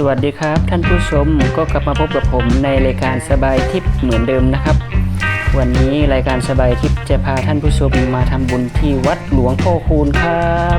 สวัสดีครับ ท่านผู้ชมก็กลับมาพบกับผมในรายการสบายทิพย์เหมือนเดิมนะครับ วันนี้รายการสบายทิพย์จะพาท่านผู้ชมมาทำบุญที่วัดหลวงพ่อคูณครับ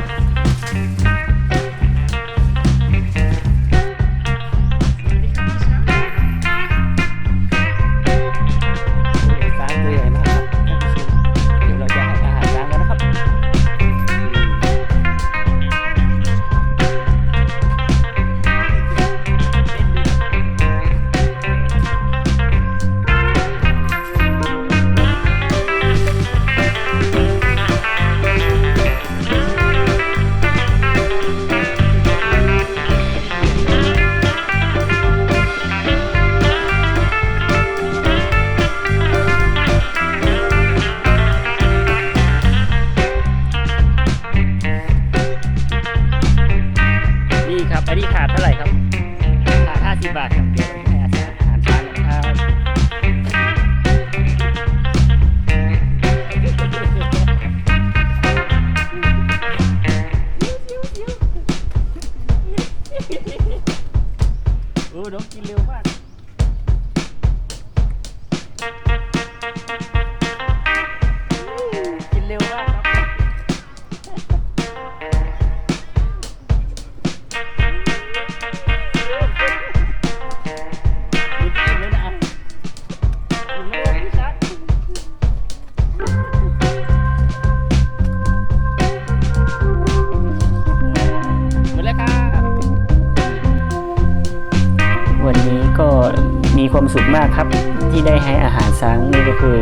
นี่ก็คือ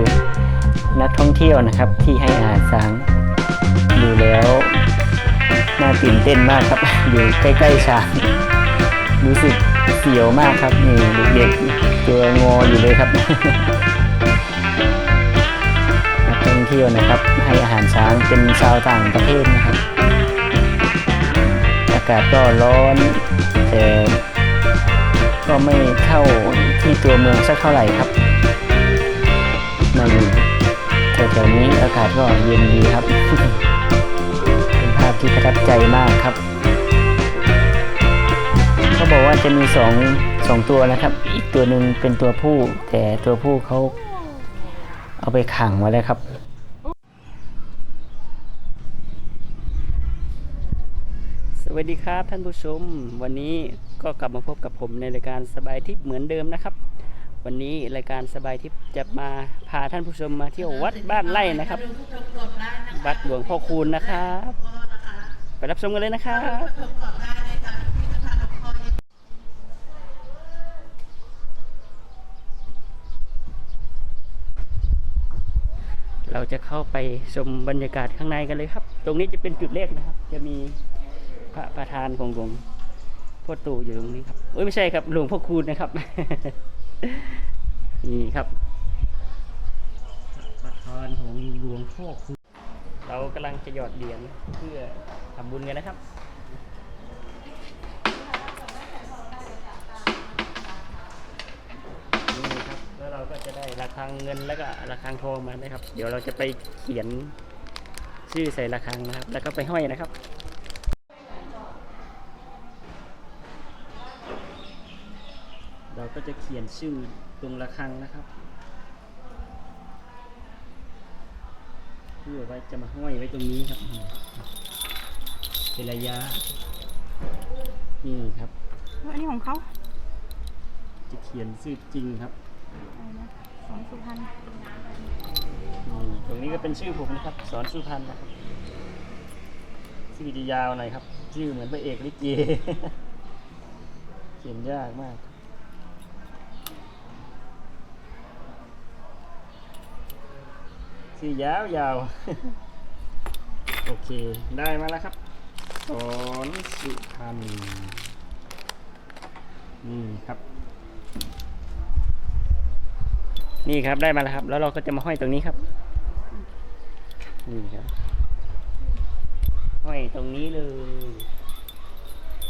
นักท่องเที่ยวนะครับ ที่ให้อาหารช้างดูแล้วน่าตื่นเต้นมากครับ อยู่ใกล้ๆช้างรู้สึกเสียวมากครับนี่เด็กๆตัวงออยู่เลยครับนักท่องเที่ยวนะครับ ให้อาหารช้างเป็นชาวต่างประเทศนะครับ อากาศก็ร้อนแต่ก็ไม่เท่าที่ตัวเมืองสักเท่าไหร่ครับ อยู่แถวๆนี้อากาศก็เย็นดีครับ เป็นภาพที่ประทับใจมากครับเขาบอกว่าจะมีสองสองตัวนะครับ อีกตัวหนึ่งเป็นตัวผู้ แต่ตัวผู้เขาเอาไปขังไว้แล้วครับสวัสดีครับท่านผู้ชม วันนี้ก็กลับมาพบกับผมในรายการสบายทิพย์เหมือนเดิมนะครับ วันนี้รายการสบายทิพย์จะมาพาท่านผู้ชมมาเที่ยววัดบ้านไร่นะครับ วัดหลวงพ่อคูณนะครับ ไปรับชมกันเลยนะครับเราจะเข้าไปชมบรรยากาศข้างในกันเลยครับ ตรงนี้จะเป็นจุดแรกนะครับ จะมีพระประธานของหลวงพ่อตู่อยู่ตรงนี้ครับเอ้ยไม่ใช่ครับหลวงพ่อคูณนะครับ นี่ครับประธานของหลวงพ่อคูณเรากำลังจะหยอดเหรียญเพื่อทำบุญกันนะครับนี่ครับ แล้วเราก็จะได้ระฆังเงินแล้วก็ระฆังทองมานะครับ เดี๋ยวเราจะไปเขียนชื่อใส่ระฆังนะครับ แล้วก็ไปห้อยนะครับ เรา ก็จะเขียนชื่อตรงระฆังนะครับเพื่อไว้จะมาห้อยไว้ตรงนี้ครับเป็นระยะนี่ครับอันนี้ของเขาจะเขียนชื่อจริงครับอะไรนะสอนสุพรรณนี่ตรงนี้ก็เป็นชื่อผมนะครับ สอนสุพรรณนะครับชื่อจะยาวหน่อยครับ ชื่อเหมือนพระเอกลิเกเขียนยากมาก ชื่อยาวยาวโอเค ได้มาแล้วครับสอนสุพรรณนี่ครับ นี่ครับได้มาแล้วครับ แล้วเราก็จะมาห้อยตรงนี้ครับ นี่ครับ ห้อยตรงนี้เลย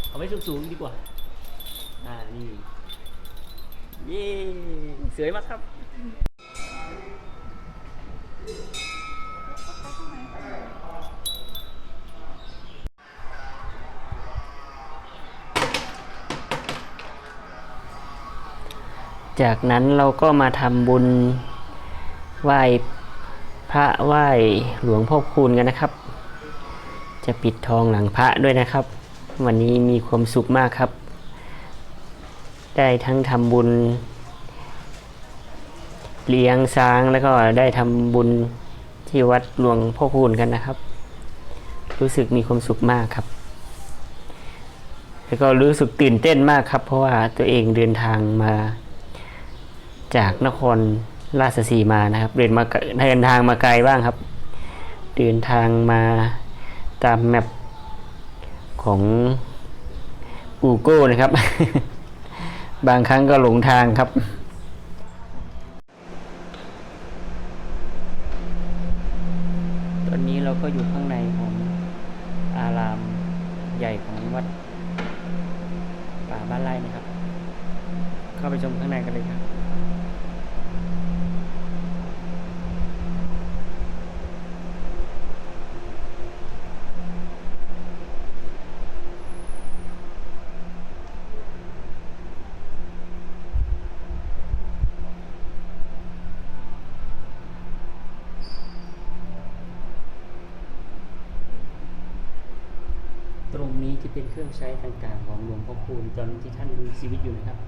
เอาไว้สูงๆดีกว่า อ่า นี่ เย้ สวยมากครับ จากนั้นเราก็มาทำบุญไหว้พระไหว้หลวงพ่อคูณกันนะครับ จะปิดทองหลังพระด้วยนะครับ วันนี้มีความสุขมากครับ ได้ทั้งทำบุญ เลี้ยงช้างแล้วก็ได้ทำบุญที่วัดหลวงพ่อคูณกันนะครับ รู้สึกมีความสุขมากครับ แล้วก็รู้สึกตื่นเต้นมากครับ เพราะว่าตัวเองเดินทางมา จากนครราชสีมานะครับ เดินมาเดินทางมาไกลบ้างครับ เดินทางมาตามแมปของ Google นะครับ บางครั้งก็หลงทางครับตอนนี้เราก็อยู่ข้างในของอารามใหญ่ของวัดป่าบ้านไร่นะครับ เข้าไปชมข้างในกันเลยครับ ตรงนี้จะเป็นเครื่องใช้ต่างๆของหลวงพ่อคูณตอนที่ท่านมีชีวิตอยู่นะครับ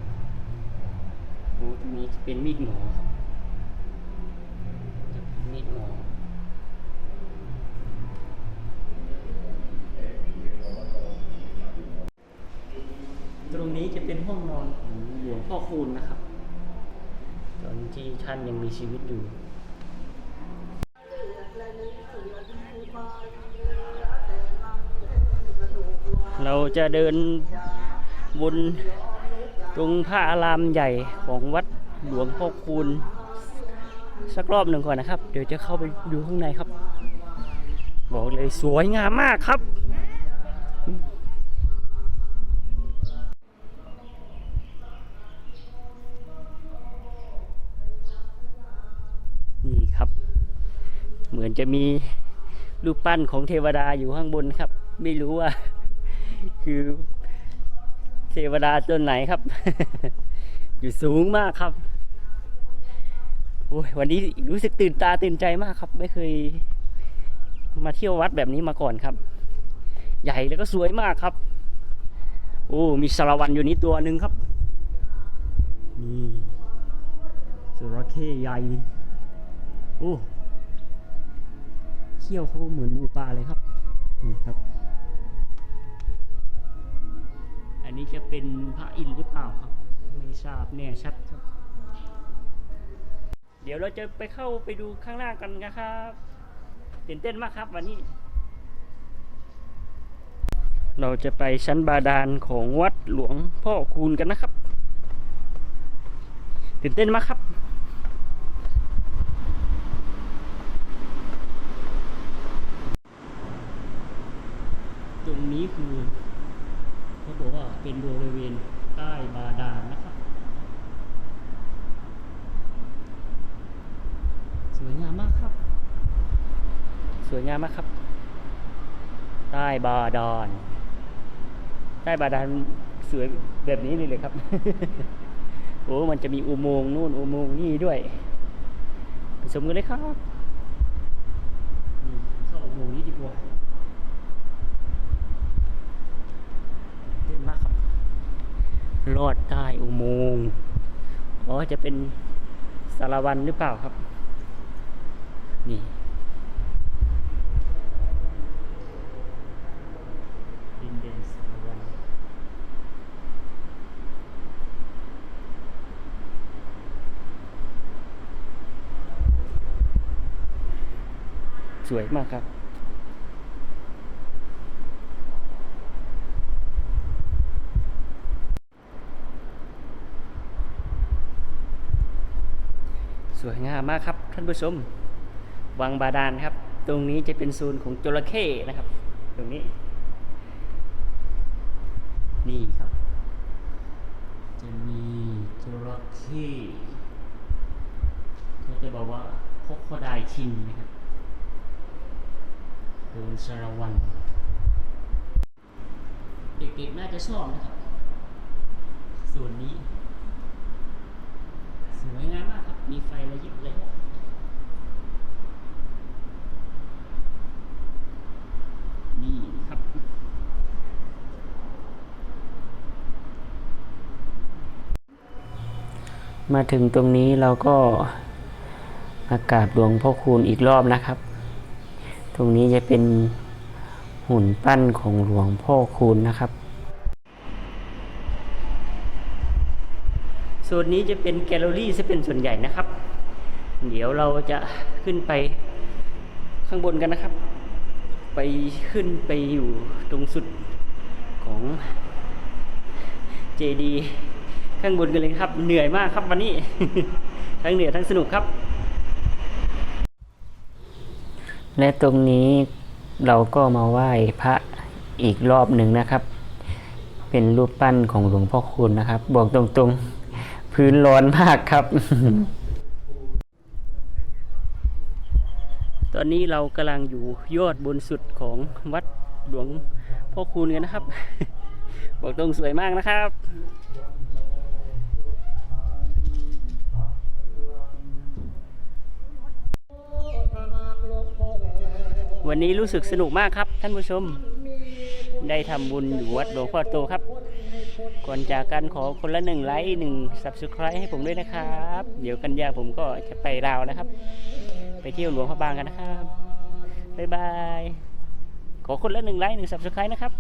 โอ้ตรงนี้จะเป็นมีดหมอครับมีดหมอตรงนี้จะเป็นห้องนอนของหลวงพ่อคูณนะครับ ตอนที่ท่านยังมีชีวิตอยู่ เรา จะเดินบนตรงพระอารามใหญ่ของวัดหลวงพ่อคูณสักรอบหนึ่งก่อนนะครับ เดี๋ยวจะเข้าไปดูข้างในครับ บอกเลยสวยงามมากครับ นี่ครับ เหมือนจะมีรูปปั้นของเทวดาอยู่ข้างบนครับ ไม่รู้ว่า คือเทวดาตนไหนครับ อยู่สูงมากครับโอ้ยวันนี้รู้สึกตื่นตาตื่นใจมากครับ ไม่เคย มาเที่ยววัดแบบนี้มาก่อนครับ ใหญ่แล้วก็สวยมากครับ โอ้มีสารวันอยู่นี้ตัวหนึ่งครับนี่จระเข้ใหญ่โอ้เขี้ยวเขาเหมือนหมูปลาเลยครับนี่ครับ อันนี้จะเป็นพระอินทร์หรือเปล่าครับ ไม่ทราบแน่ชัดครับ เดี๋ยวเราจะไปเข้าไปดูข้างล่างกันนะครับตื่นเต้นมากครับวันนี้ เราจะไปชั้นบาดาลของวัดหลวงพ่อคูณกันนะครับตื่นเต้นมากครับตรงนี้คือ เขาบอกว่าเป็นบริเวณใต้บาดาลนะครับ สวยงามมากครับ สวยงามมากครับ ใต้บาดาลใต้บาดาลสวยแบบนี้เลยเลยครับ โอ้ มันจะมีอุโมงค์นู่นอุโมงค์นี่ด้วยไปชมกันเลยครับนี่เข้าอุโมงค์นี้ดีกว่า เต้นมากครับ รอดใต้อุโมงค์อ๋อจะเป็นสารวันหรือเปล่าครับ นี่ดินแดนสารวันสวยมากครับ สวยงามมากครับท่านผู้ชม วังบาดาลครับ ตรงนี้จะเป็นโซนของจระเข้นะครับ ตรงนี้ นี่ครับ จะมีจระเข้เขาจะบอกว่าพกคดายคิงนะครับโดนสารวัน เด็กๆน่าจะชอบนะครับ ส่วนนี้ สวยงามมากครับ มีไฟระยิบเลยนี่ครับมาถึงตรงนี้เราก็อากาศหลวงพ่อคูณอีกรอบนะครับ ตรงนี้จะเป็นหุ่นปั้นของหลวงพ่อคูณนะครับ ส่วนนี้จะเป็นแกลเลอรี่ซะเป็นส่วนใหญ่นะครับ เดี๋ยวเราจะขึ้นไปข้างบนกันนะครับ ไปขึ้นไปอยู่ตรงสุดของเจดีข้างบนกันเลยครับ เหนื่อยมากครับวันนี้ ทั้งเหนื่อยทั้งสนุกครับ และตรงนี้เราก็มาไหว้พระอีกรอบหนึ่งนะครับ เป็นรูปปั้นของหลวงพ่อคูณนะครับ บอกตรงๆ พื้นร้อนมากครับ ตอนนี้เรากำลังอยู่ยอดบนสุดของวัดหลวงพ่อคูณกันนะครับ บอกตรงสวยมากนะครับวันนี้รู้สึกสนุกมากครับท่านผู้ชม ได้ทำบุญอยู่วัดหลวงพ่อโตครับ ก่อนจากกันขอคนละหนึ่งไลค์หนึ่งสับส c r i b e ให้ผมด้วยนะครับ เดี๋ยวกันยาผมก็จะไปลาวนะครับ ไปเที่ยวหลวงพระบางกันนะครับบ๊ายบายขอคนละหนึ่งไลค์หนึ่งสับส c r i b e นะครับ